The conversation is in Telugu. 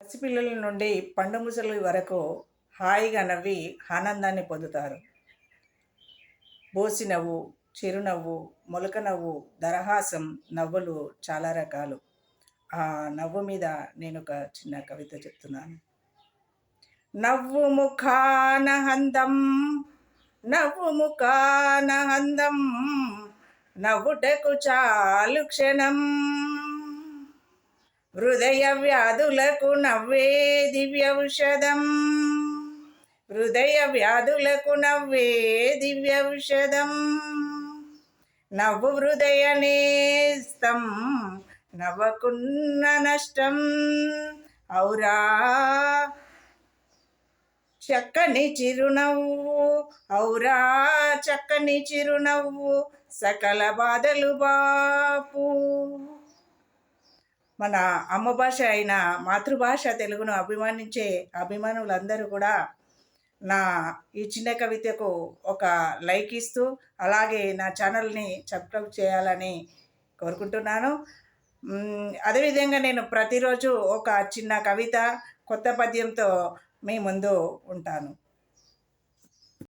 పసిపిల్లల నుండి పండు ముసలి వరకు హాయిగా నవ్వి ఆనందాన్ని పొందుతారు. బోసి నవ్వు చిరునవ్వు మొలక నవ్వు దరహాసం నవ్వులు చాలా రకాలు. ఆ నవ్వు మీద నేను ఒక చిన్న కవిత చెప్తున్నాను. నవ్వు ముఖాన హందం నవ్వు ముఖాన హందం నవ్వుటకు చాలు క్షణం. హృదయ వ్యాధులకు నవ్వే దివ్య ఔషధం. హృదయ వ్యాధులకు నవ్వే దివ్య ఔషధం. నవ్వు హృదయ నేస్తం నవ్వకున్న నష్టం. ఔరా చక్కని చిరునవ్వు. ఔరా చక్కని చిరునవ్వు సకల బాధలు బాపు. మన అమ్మ భాష అయిన మాతృభాష తెలుగును అభిమానించే అభిమానులందరూ కూడా నా ఈ చిన్న కవితకు ఒక లైక్ ఇస్తూ అలాగే నా ఛానల్ని సబ్స్క్రైబ్ చేయాలని కోరుకుంటున్నాను. అదేవిధంగా నేను ప్రతిరోజు ఒక చిన్న కవిత కొత్త పద్యంతో మీ ముందు ఉంటాను.